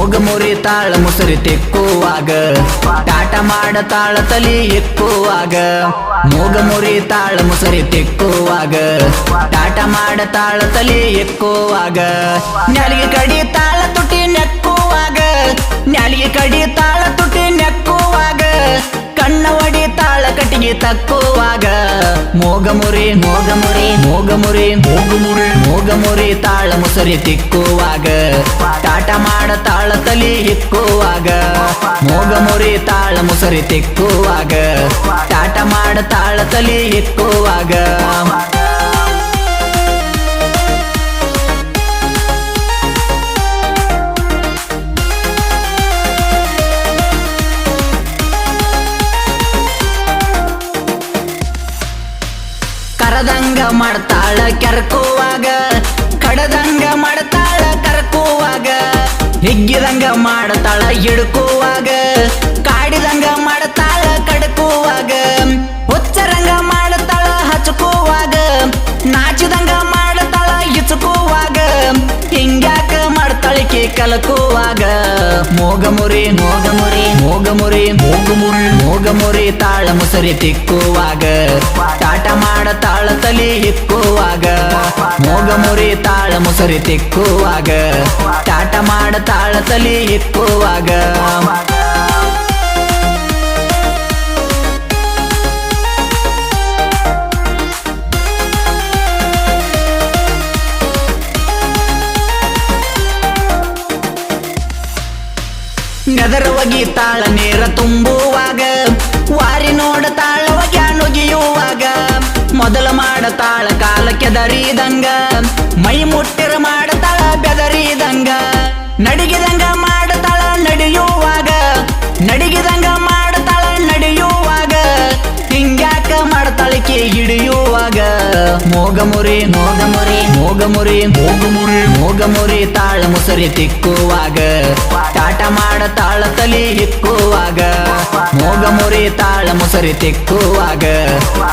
ಮುರಿ ತಾಳ ಮುಸರಿ ತಿಕ್ಕುವಾಗ. ಟಾಟ ಮಾಡ ತಾಳ ತಲಿ ಎಕ್ಕುವಾಗ ಮೂಗ ಮುರಿ ತಾಳ ಮುಸರಿ ತಿಕ್ಕುವಾಗ. ಟಾಟ ಮಾಡ ತಾಳ ತಲಿ ಎಕ್ಕುವಾಗ ಕಡಿ ತಾಳ ತುಟಿ ನೆಕ್ಕುವಾಗ. ನಾಲಿಗೆ ಕಡಿ ತಕ್ಕುವಾಗ ಮೋಗಮುರಿ ಮೋಗಮುರಿ ಮೋಗಮುರಿ ಮೋಗಮುರಿ ಮೋಗಮುರಿ ಮೋಗ ಮುರಿ. ಮೋಗ ಮುರಿ ತಾಳ ಮುಸರಿ ತಿಕ್ಕುವಾಗ. ಟಾಟ ಮಾಡ ತಾಳ ತಲಿ ಹಿಕ್ಕುವಾಗ. ಮೋಗಮುರಿ ತಾಳ ಮುಸರಿ ತಿಕ್ಕುವಾಗ. ಟಾಟ ಮಾಡ ತಾಳ ತಲಿ ಹಿಕ್ಕುವಾಗ. ಮಾಡ್ತಾಳ ಕೆರ್ಕುವಾಗ ಕಡದಂಗ ಮಾಡ್ತಾಳ ಕರ್ಕುವಾಗ ಹಿಗ್ಗಿದಂಗ ಮಾಡ್ತಾಳ ಹಿಡ್ಕುವಾಗ ಕಾಡಿದಂಗ ಮಾಡ್ತಾಳ ಕಡ್ಕುವಾಗ ಕಲಕುವಾಗ. ಮೋಗ ಮುರಿ ಮೋಗ ಮುರಿ ಮೋಗ ಮುರಿ ಮೋಗ ಮುರಿ ಮೋಗ ಮುರಿ ತಾಳ ಮುಸರಿ ತಿಕ್ಕುವಾಗ. ಟಾಟ ಮಾಡ ತಾಳ ತಲಿ ಹಿಕ್ಕುವಾಗ. ಮೋಗ ಮುರಿ ತಾಳ ಮುಸರಿ ತಿಕ್ಕುವಾಗ. ಟಾಟ ಮಾಡ ತಾಳ ತಲಿ ಹಿಕ್ಕುವಾಗ. ಒಗಿತಾಳ ನೇರ ತುಂಬುವಾಗ, ವಾರಿ ನೋಡ ತಾಳ ನುಗಿಯುವಾಗ ಮೊದಲ ಮಾಡತಾಳ ಕಾಲ ಕೆದರಿದಂಗ, ಮೈ ಮುಟ್ಟಿರ ಮಾಡತಾಳ ಬೆದರಿದಂಗ. ನಡಿಗಿದಂಗ ಮೋಗ ಮುರಿ ಮೋಗಮುರಿ ಮೋಗಮುರಿ ಮೋಗ ಮುರಿ ಮೋಗ ಮುರಿ ಮೋಗ ಮುರಿ, ತಾಳ ಮುಸರಿ ತಿಕ್ಕುವಾಗ. ಟಾಟ ಮಾಡ ತಾಳ ತಲಿ ಹಿಕ್ಕುವಾಗ ಮೋಗಮುರಿ ತಾಳ ಮುಸರಿ ತಿಕ್ಕುವಾಗ.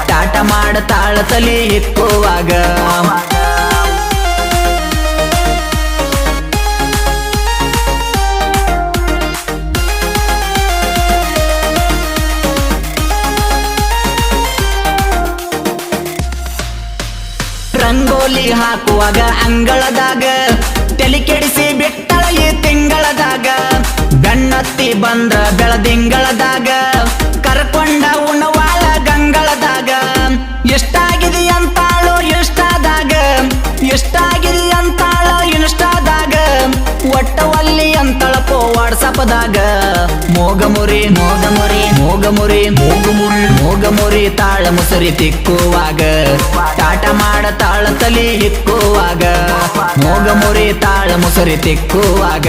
ಟಾಟ ಮಾಡ ತಾಳ ತಲಿ ಹಿಕ್ಕುವಾಗ ರಂಗೋಲಿ ಹಾಕುವಾಗ ಅಂಗಳದಾಗ. ತಲೆ ಕೆಡಿಸಿ ಬಿಟ್ಟಳ ಈ ತಿಂಗಳದಾಗ. ಗಣ್ಣತ್ತಿ ಬಂದ ಬೆಳದಿಂಗಳದಾಗ. ಕರ್ಕೊಂಡ ಉಣವಾಳ ಗಂಗಳದಾಗ. ಎಷ್ಟಾಗಿದೆ ಅಂತಾಳೋ ಇಷ್ಟಾದಾಗ ಎಷ್ಟಾಗಿದೆ ಅಂತಾಳ ಇನ್ಸ್ಟಾದಾಗ ಒಟ್ಟವಲ್ಲಿ ಅಂತಳಪೋ ವಾಟ್ಸಪ್ದಾಗ. ಮೋಗ ಮುರಿ. ತಾಳ ಮುಸರಿ ತಿಕ್ಕುವಾಗ. ಟಾಟ ಮಾಡ ತಾಳ ತಲಿ ಹಿಕ್ಕುವಾಗ. ಮೋಗ ಮುರಿ ತಾಳ ಮುಸರಿ ತಿಕ್ಕುವಾಗ.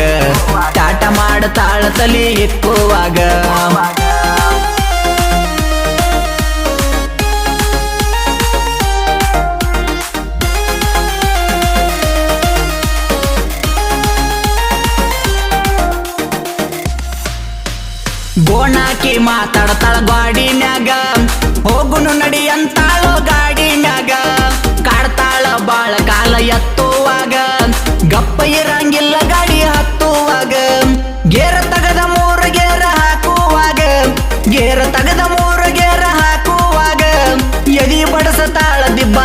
ಟಾಟ ಮಾಡ ತಾಳ ತಲಿ ಹಿಕ್ಕುವಾಗ. ಗೋಣಾಕಿ ತಳ ಗಾಡಿನ್ಯಾಗ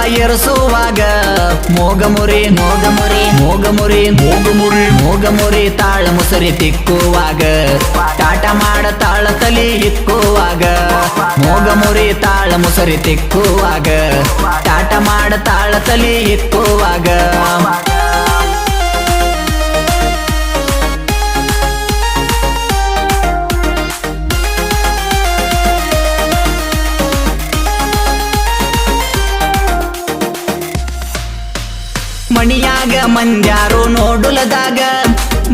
ಬಡಸತಾಳ ಮೋಗಮುರಿ ಮೋಗಮುರಿ ಮೋಗಮುರಿ ಮೋಗಮುರಿ ಮೋಗಮುರಿ ಮೋಗ ಮುರಿ ಮೋಗ ಮುರಿ ಮೋಗ ಮುರಿ ತಾಳ ಮುಸರಿ ತಿಕ್ಕುವಾಗ ಟಾಟ ಮಾಡ ತಾಳ ತಲಿ ಹಿಕ್ಕುವಾಗ ಮೋಗಮುರಿ ತಾಳ ಮುಸರಿ ತಿಕ್ಕುವಾಗ ಟಾಟ ಮಾಡ ತಾಳ ತಲಿ ಹಿಕ್ಕುವಾಗ ಮಂದ್ಯಾರು ನೋಡುಲದಾಗ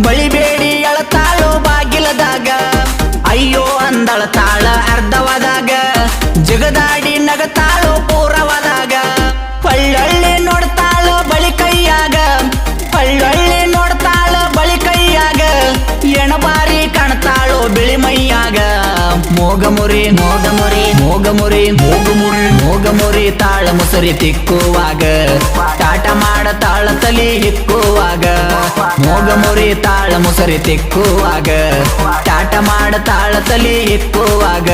ಬಳಿಬೇಡಿ ಅಳತಾಳು ಬಾಗಿಲದಾಗ. ಅಯ್ಯೋ ಅಂದಳ ತಾಳ ಅರ್ಧವಾದಾಗ ಜಗದಾಡಿ ನಗತಾಳು ಮೋಗಮುರಿ ಮೋಗಮುರಿ ಮೋಗಮುರಿ ಮೋಗಮುರಿ ಮೋಗ ಮುರಿ ಮೋಗ ಮುರಿ, ಮೋಗ ಮೂಗ ಮುರಿ, ತಾಳ ಮುಸುರಿ ತಿಕ್ಕುವಾಗ. ಟಾಟ ಮಾಡ ತಾಳ ತಲಿ ಹಿಕ್ಕುವಾಗ. ಮೋಗಮುರಿ ತಾಳ ಮುಸುರಿ ತಿಕ್ಕುವಾಗ. ಟಾಟ ಮಾಡ ತಾಳ ತಲಿ ಹಿಕ್ಕುವಾಗ.